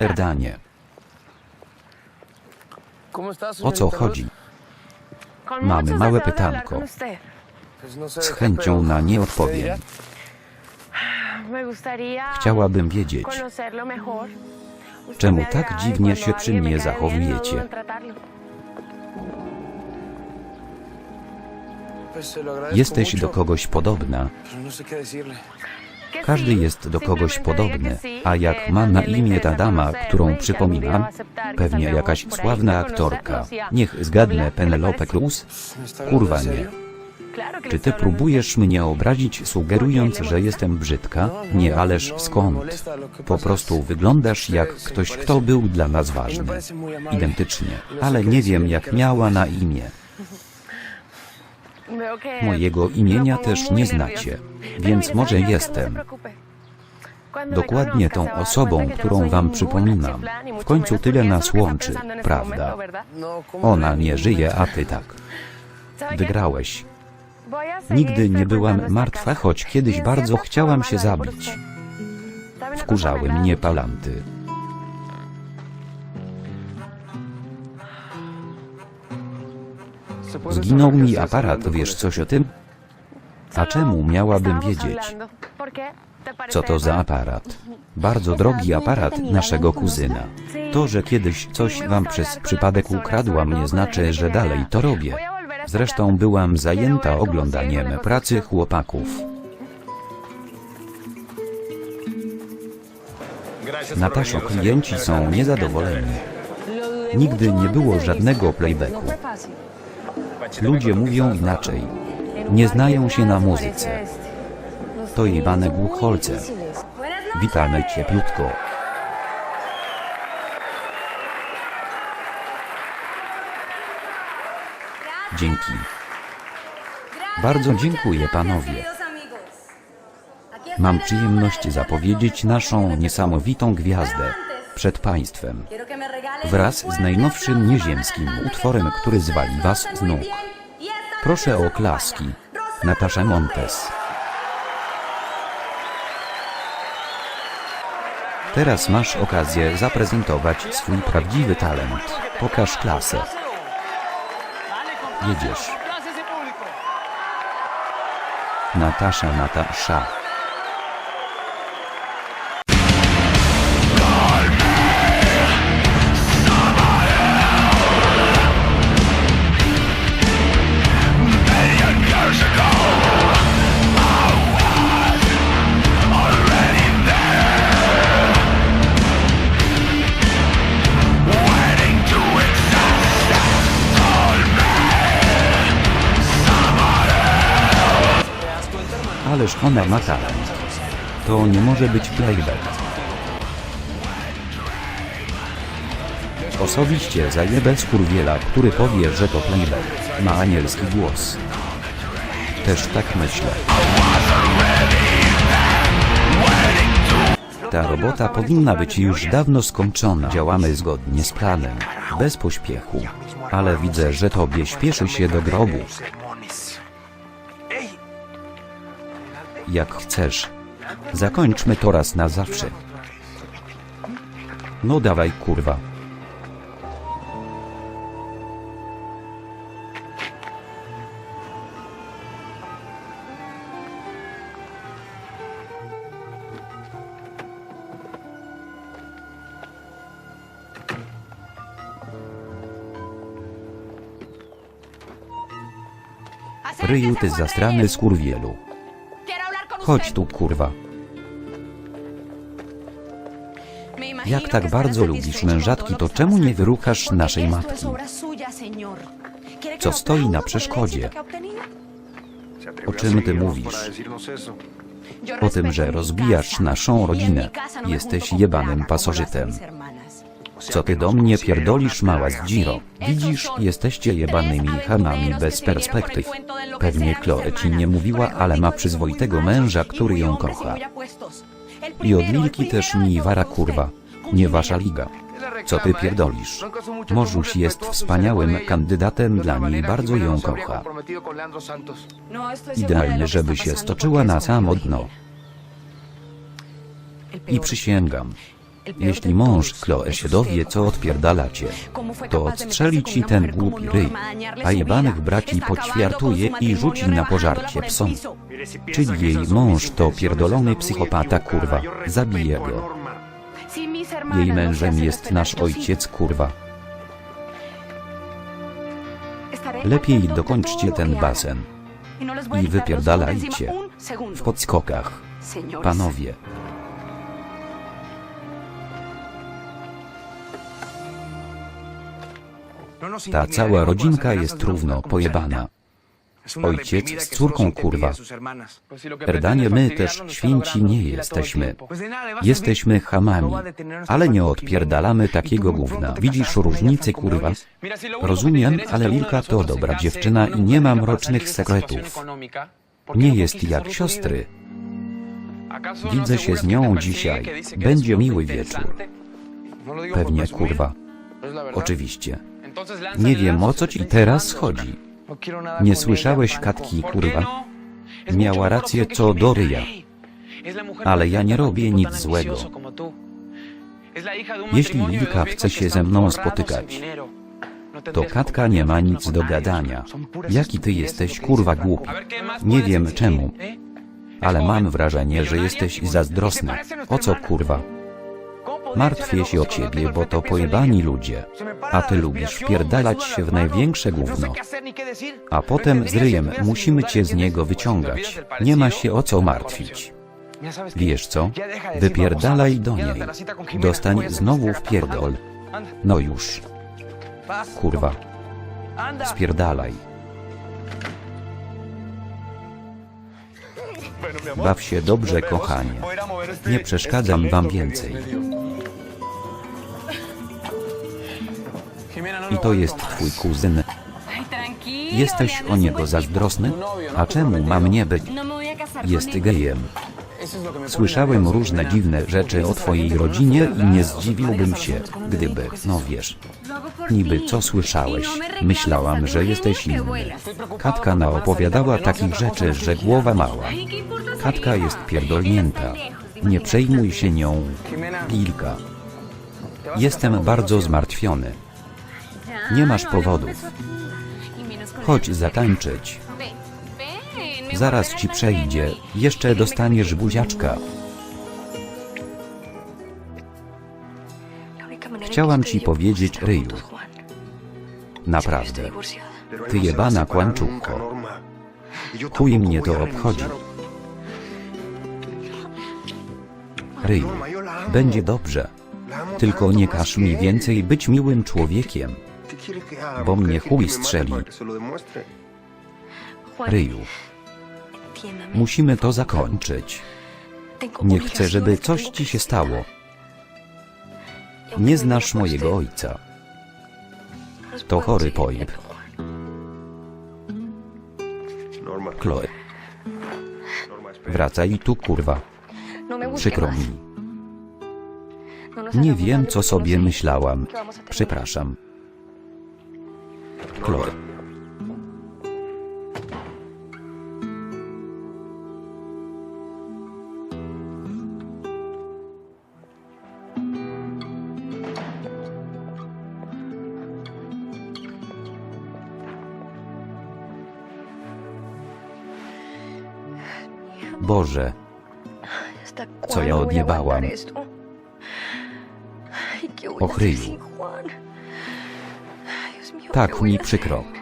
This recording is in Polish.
Erdanie, O o co chodzi? Mamy małe pytanko. Z chęcią na nie odpowiem. Chciałabym wiedzieć, czemu tak dziwnie się przy mnie zachowujecie. jesteś do kogoś podobna. Każdy jest do kogoś podobny, a jak ma na imię ta dama, którą przypominam, pewnie jakaś sławna aktorka. Niech zgadnę Penelope Cruz? Kurwa nie. Czy ty próbujesz mnie obrazić sugerując, że jestem brzydka? Nie, ależ skąd? Po prostu wyglądasz jak ktoś, kto był dla nas ważny. Identycznie, ale nie wiem jak miała na imię. Mojego imienia też nie znacie, więc może jestem. Dokładnie tą osobą, którą wam przypominam. W końcu tyle nas łączy, prawda? Ona nie żyje, a ty tak. Wygrałeś. Nigdy nie byłam martwa, choć kiedyś bardzo chciałam się zabić. Wkurzały mnie palanty. Zginął mi aparat, wiesz coś o tym? A czemu miałabym wiedzieć? Co to za aparat? Bardzo drogi aparat naszego kuzyna. To, że kiedyś coś wam przez przypadek ukradłam nie znaczy, że dalej to robię. Zresztą byłam zajęta oglądaniem pracy chłopaków. Nataszo, klienci są niezadowoleni. Nigdy nie było żadnego playbacku. Ludzie mówią inaczej. Nie znają się na muzyce. To jebane głucholce. Witamy cieplutko. Dzięki. Bardzo dziękuję panowie. Mam przyjemność zapowiedzieć naszą niesamowitą gwiazdę przed państwem. Wraz z najnowszym nieziemskim utworem, który zwali was z nóg. Proszę o klaski. Natasza Montes. Teraz masz okazję zaprezentować swój prawdziwy talent. Pokaż klasę. Jedziesz. Natasza, Natasza. Ależ ona ma talent. To nie może być playback. Osobiście zajebę skurwiela, który powie, że to playback. Ma anielski głos. Też tak myślę. Ta robota powinna być już dawno skończona. Działamy zgodnie z planem, bez pośpiechu. Ale widzę, że tobie śpieszy się do grobu. Jak chcesz. Zakończmy to raz na zawsze. No dawaj kurwa. Ryju ty zastrany skurwielu. Chodź tu kurwa. Jak tak bardzo lubisz mężatki, to czemu nie wyruchasz naszej matki? Co stoi na przeszkodzie? O czym ty mówisz? O tym, że rozbijasz naszą rodzinę. Jesteś jebanym pasożytem. Co ty do mnie pierdolisz mała z Giro? Widzisz, jesteście jebanymi chamami bez perspektyw. Pewnie Chloe ci nie mówiła, ale ma przyzwoitego męża, który ją kocha. I od Lilki też mi wara kurwa. Nie wasza liga. Co ty pierdolisz? Morzuś jest wspaniałym kandydatem dla niej, bardzo ją kocha. Idealny, żeby się stoczyła na samo dno. I przysięgam, Jeśli mąż Chloe się dowie, co odpierdalacie, to odstrzeli ci ten głupi ryj, a jebanych braci poćwiartuje i rzuci na pożarcie psom. Czyli jej mąż to pierdolony psychopata kurwa, zabije go. Jej mężem jest nasz ojciec kurwa. Lepiej dokończcie ten basen. i wypierdalajcie. W podskokach. Panowie. Ta cała rodzinka jest równo pojebana. Ojciec z córką kurwa. Erdanie my też święci nie jesteśmy. Jesteśmy chamami, ale nie odpierdalamy takiego gówna. Widzisz różnicę kurwa? Rozumiem, ale Lilka to dobra dziewczyna i nie ma mrocznych sekretów. Nie jest jak siostry. Widzę się z nią dzisiaj. Będzie miły wieczór. Pewnie kurwa. Oczywiście. Nie wiem o co ci teraz chodzi. Nie słyszałeś Katki, kurwa? Miała rację co do ryja. Ale ja nie robię nic złego. Jeśli Lilka chce się ze mną spotykać, to Katka nie ma nic do gadania. Jaki ty jesteś kurwa głupi. Nie wiem czemu, ale mam wrażenie, że jesteś zazdrosny. O co kurwa? Martwię się o ciebie, bo to pojebani ludzie. A ty lubisz wpierdalać się w największe gówno. A potem z ryjem musimy cię z niego wyciągać. Nie ma się o co martwić. Wiesz co? Wypierdalaj do niej. Dostań znowu w pierdol. No już. Kurwa. Spierdalaj. Baw się dobrze, kochanie. Nie przeszkadzam wam więcej. I to jest twój kuzyn. Jesteś o niego zazdrosny? A czemu mam nie być? Jest gejem. Słyszałem różne dziwne rzeczy o twojej rodzinie i nie zdziwiłbym się, gdyby, no wiesz. Niby co słyszałeś? Myślałam, że jesteś inny. Katka naopowiadała takich rzeczy, że głowa mała. Katka jest pierdolnięta. Nie przejmuj się nią, Lilka. Jestem bardzo zmartwiony. Nie masz powodów. Chodź zatańczyć. Zaraz ci przejdzie, jeszcze dostaniesz buziaczka. Chciałam ci powiedzieć, Ryju. Naprawdę. Ty jebana kłamczuko. Chuj mnie to obchodzi. Ryju. Będzie dobrze. Tylko nie każ mi więcej być miłym człowiekiem, bo mnie chuj strzeli. Ryju. Musimy to zakończyć. Nie chcę, żeby coś ci się stało. Nie znasz mojego ojca. To chory pojeb. Chloe. Wracaj tu, kurwa. Przykro mi. Nie wiem, co sobie myślałam. Przepraszam. Chloe. Boże, Co ja odjebałam? Ochryju. Tak mi przykro.